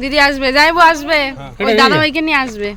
দিদি আসবে যাইবো আসবে। ওই দাদা ভাইকে নিয়ে আসবে।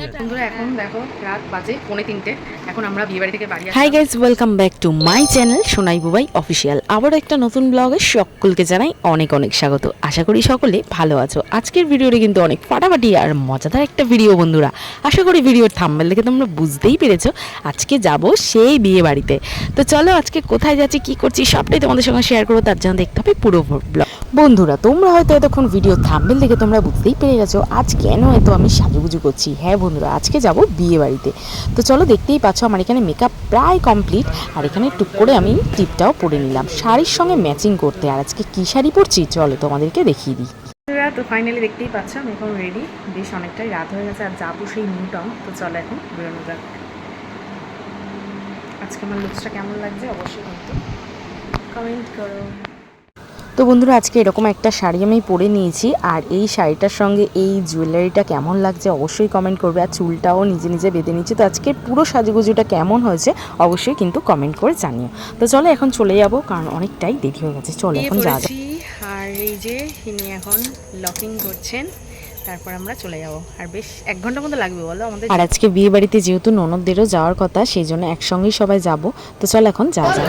বন্ধুরা এখন দেখো রাত বাজে পৌনে তিনটে। এখন আমরা বিয়ে থেকে বাড়ি hi guys welcome back to my channel Sonai Bubai official আবারও একটা নতুন ব্লগে সকলকে জানাই অনেক অনেক স্বাগত। আশা করি সকলে ভালো আছো। আজকের ভিডিওটি কিন্তু অনেক ফাটাফাটি আর মজাদার একটা ভিডিও বন্ধুরা। আশা করি ভিডিওর থাম্বেল দেখে তোমরা বুঝতেই পেরেছ আজকে যাব সেই বিয়ে বাড়িতে। তো চলো আজকে কোথায় যাচ্ছি কি করছি সবটাই তোমাদের সঙ্গে শেয়ার করব তার জন্য দেখতে হবে পুরো ব্লগ বন্ধুরা তোমরা হয়তো এতক্ষণ ভিডিও থাম্বেল দেখে তোমরা বুঝতেই পেরে গেছো আজ কেন এত আমি সাজুগুজু করছি? হ্যাঁ বন্ধুরা, আজকে যাব বিয়ে বাড়িতে তো চলো দেখতেই পাচ্ছ আমার এখানে মেকআপ প্রায় কমপ্লিট আর এখানে টুক করে আমি টিপটাও পরে নিলাম। শাড়ির সঙ্গে ম্যাচিং করতে, আর আজকে কী শাড়ি পরছি? চলো তোমাদেরকে দেখিয়ে দিই। তো ফাইনালি দেখতেই পাচ্ছ আমি এখন রেডি বেশ অনেকটাই রাত হয়ে গেছে, আর যাব সেই নিউ তো চলো এখন বেরোনো যাক। আজকে আমার লুকসটা কেমন লাগছে অবশ্যই কিন্তু কমেন্ট করো। তো বন্ধুরা আজকে এরকম একটা শাড়ি আমি পরে নিয়েছি আর এই শাড়িটার সঙ্গে এই জুয়েলারিটা কেমন লাগছে অবশ্যই কমেন্ট করবে আর চুলটাও নিজে নিজে বেঁধে নিচ্ছি তো আজকে পুরো সাজুগুজুটা কেমন হয়েছে অবশ্যই কিন্তু কমেন্ট করে জানিও। তো চলো এখন চলে যাব কারণ অনেকটাই দেরি হয়ে গেছে চলো এখন যা আর এই যে ইনি এখন লকিং করছেন তারপর আমরা চলে যাব আর বেশ এক ঘণ্টার মতো লাগবে বলো আমাদের আর আজকে বিয়ে বাড়িতে যেহেতু ননদদেরও যাওয়ার কথা সেই জন্য একসঙ্গেই সবাই যাব তো চল এখন যা যাক।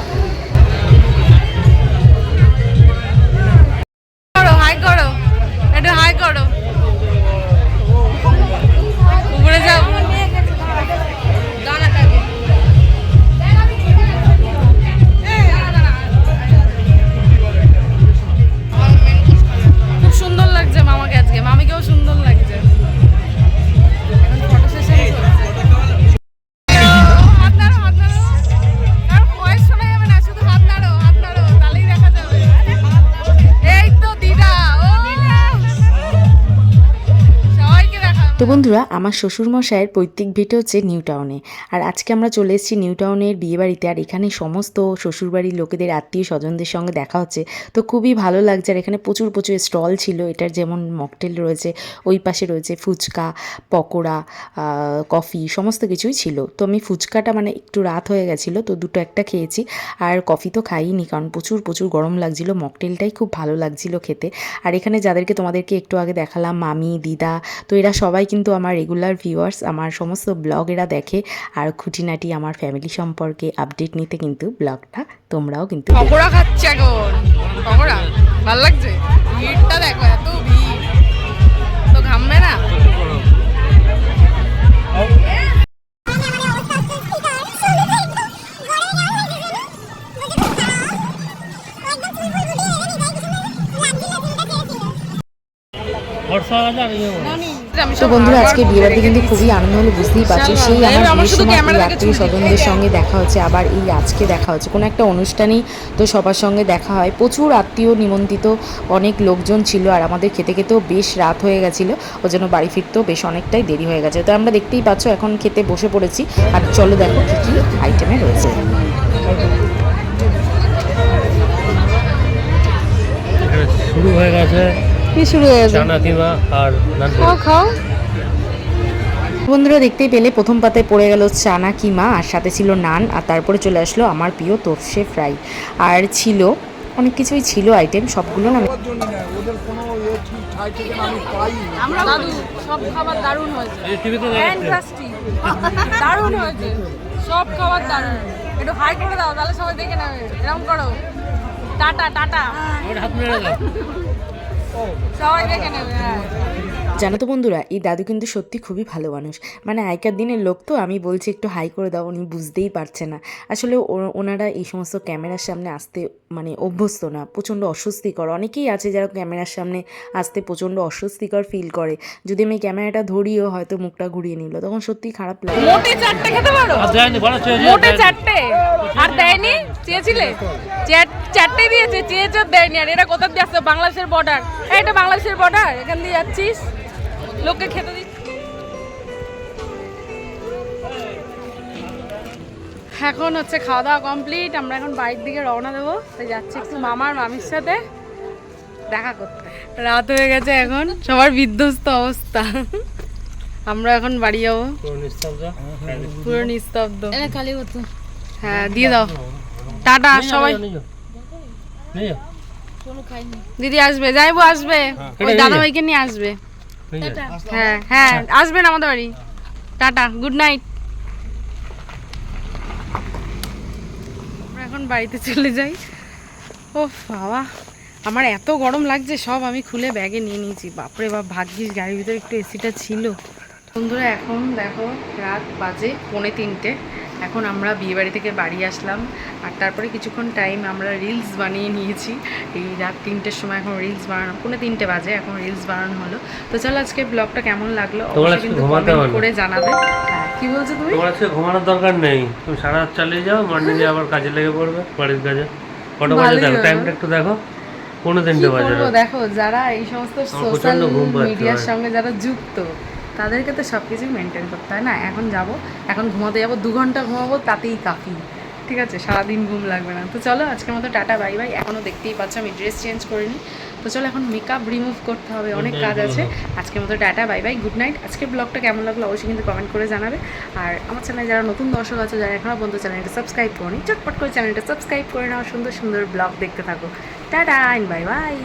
তো বন্ধুরা, আমার শ্বশুরমশাইয়ের পৈতৃক ভিটে হচ্ছে নিউ টাউনে। আর আজকে আমরা চলে এসেছি নিউ টাউনের বিয়েবাড়িতে, আর এখানে সমস্ত শ্বশুরবাড়ির লোকেদের আত্মীয় স্বজনদের সঙ্গে দেখা হচ্ছে। তো খুবই ভালো লাগছে, আর এখানে প্রচুর প্রচুর স্টল ছিল। এটার যেমন মকটেল রয়েছে, ওই পাশে রয়েছে ফুচকা, পকোড়া কফি, সমস্ত কিছুই ছিল। তো আমি ফুচকাটা মানে একটু রাত হয়ে গেছিল, তো দুটো একটা খেয়েছি। আর কফি তো খাইনি কারণ প্রচুর প্রচুর গরম লাগছিল। মকটেলটাই খুব ভালো লাগছিল খেতে। আর এখানে যাদেরকে তোমাদেরকে একটু আগে দেখালাম, মামি, দিদা, তো এরা সবাই কিন্তু আমার রেগুলার ভিউয়ার্স আমার সমস্ত ব্লগ এরা দেখে আর খুঁটিনাটি আমার ফ্যামিলি সম্পর্কে আপডেট নিতে কিন্তু ব্লগটা তোমরাও কিন্তু। পকোড়া খাচ্ছে এখন। পকোড়া? ভালো লাগছে? ভিড়টা দেখো এত ভিড়। তো ঘামবে না? ইয়ে বলো। আমি তো সব বন্ধুরা আজকে করে বিয়ে বাড়িতে কিন্তু খুবই আনন্দ হলো বুঝতেই পারছ। সেই আমার বিয়ের সময় আত্মীয় স্বজনদের সঙ্গে দেখা হচ্ছে আবার এই আজকে দেখা হচ্ছে। কোনো একটা অনুষ্ঠানেই তো সবার সঙ্গে দেখা হয়। প্রচুর আত্মীয় নিমন্ত্রিত অনেক লোকজন ছিল আর আমাদের খেতে খেতেও বেশ রাত হয়ে গেছিল। ওই জন্য বাড়ি ফিরতেও বেশ অনেকটাই দেরি হয়ে গেছে। তো আমরা দেখতেই পাচ্ছ এখন খেতে বসে পড়েছি। আর চলো দেখো কী কী আইটেমে রয়েছে। শুরু হয়ে গেছে কি শুরু কিমা আর নান খাও খাও। বন্ধুরা দেখতেই পেলে প্রথম পাতায় পড়ে গেল চানা কিমা আর সাথে ছিল নান আর তারপরে চলে আসলো আমার প্রিয় তোরসে ফ্রাই। আর ছিল অনেক কিছুই ছিল আইটেম সবগুলো না আমি আমরা দাদু সব খাবার দারুণ হয়েছে। এই টিভিতে ফ্যান্টাস্টিক দারুণ হয়েছে। সব খাবার দারুণ। একটু হাই করে দাও তাহলে সবাই দেখে নেবে। এরকম করো। Tata tata. হ্যাঁ। জানো তো বন্ধুরা এই দাদু কিন্তু সত্যি খুবই ভালো মানুষ। মানে আগেকার দিনের লোক তো আমি বলছি একটু হাই করে দাও উনি বুঝতেই পারছে না। আসলে ও- ওনারা এই সমস্ত ক্যামেরার সামনে আসতে মানে অভ্যস্ত না প্রচণ্ড অস্বস্তিকর। অনেকেই আছে যারা ক্যামেরার সামনে আসতে প্রচণ্ড অস্বস্তিকর ফিল করে। যদি আমি ক্যামেরাটা ধরিও হয়তো মুখটা ঘুরিয়ে নিল তখন সত্যিই খারাপ লাগে। মোটে চারটে খেতে পারো? মোটে চারটে। আর দেয়নি? চেয়েছিলে? চার- চারটে দিয়েছে চেয়েছে দেয়নি আর এটা কোথা দিয়ে আসছে? বাংলাদেশের বর্ডার এটা বাংলাদেশের বর্ডার এখান দিয়ে যাচ্ছিস? লোককে খেতে দিচ্ছি। এখন হচ্ছে খাওয়া দাওয়া কমপ্লিট আমরা এখন বাড়ির দিকে রওনা দেবো। তাই যাচ্ছি একটু মামার মামির সাথে দেখা করতে। রাত হয়ে গেছে এখন সবার বিধ্বস্ত অবস্থা। আমরা এখন বাড়ি যাব। পুরো নিস্তব্ধ? হ্যাঁ দিয়ে দাও। টাটা সবাই নিয়ে যাও, নিয়ে যাও, কোনো খাইনি দিদি আসবে যাইবো আসবে। ওই দাদা ভাইকে নিয়ে আসবে। হ্যাঁ হ্যাঁ আসবেন আমাদের বাড়ি। টাটা গুড নাইট আমরা এখন বাড়িতে চলে যাই। ও বাবা আমার এত গরম লাগছে সব আমি খুলে ব্যাগে নিয়ে নিয়েছি। বাপরে বাপ ভাগ্যিস গাড়ির ভিতরে একটু এসিটা ছিল। বন্ধুরা এখন দেখো রাত বাজে পৌনে তিনটে। এখন আমরা বিয়েবাড়ি থেকে বাড়ি আসলাম আর তারপরে কিছুক্ষণ টাইম আমরা রিলস বানিয়ে নিয়েছি। এই রাত তিনটের সময় এখন রিলস বানানো পৌনে তিনটে বাজে এখন রিলস বানানো হলো। তো চলো আজকে ব্লগটা কেমন লাগল? অবশ্যই কিন্তু কমেন্ট করে জানাবে। হ্যাঁ কি বলছো তুমি? তোমার আজকে ঘুমানোর দরকার নেই। তুমি সারা রাত চালিয়ে যাও মর্নিংয়ে আবার কাজে লেগে পড়বে বাড়ির কাজে। কটা বাজে দেখো টাইমটা একটু দেখো। পৌনে কি তিনটে বাজে দেখো যারা এই সমস্ত সোশ্যাল মিডিয়ার সঙ্গে যারা যুক্ত তাদেরকে তো সব কিছুই মেনটেন করতে হয় না। এখন যাব এখন ঘুমাতে যাব দু ঘণ্টা ঘুমাবো তাতেই কাফি। ঠিক আছে? সারাদিন ঘুম লাগবে না। তো চলো আজকের মতো টাটা বাই বাই। এখনও দেখতেই পাচ্ছ আমি ড্রেস চেঞ্জ করিনি। তো চলো এখন মেকআপ রিমুভ করতে হবে। অনেক কাজ আছে। আজকের মতো tata bye bye. Good night আজকের ব্লগটা কেমন লাগল অবশ্যই কিন্তু কমেন্ট করে জানাবে। আর আমার চ্যানেলে যারা নতুন দর্শক আছে যারা এখনও পর্যন্ত চ্যানেলটা সাবস্ক্রাইব করনি চটপট করে চ্যানেলটা সাবস্ক্রাইব করে নাও। সুন্দর সুন্দর ব্লগ দেখতে থাকো। Tata bye by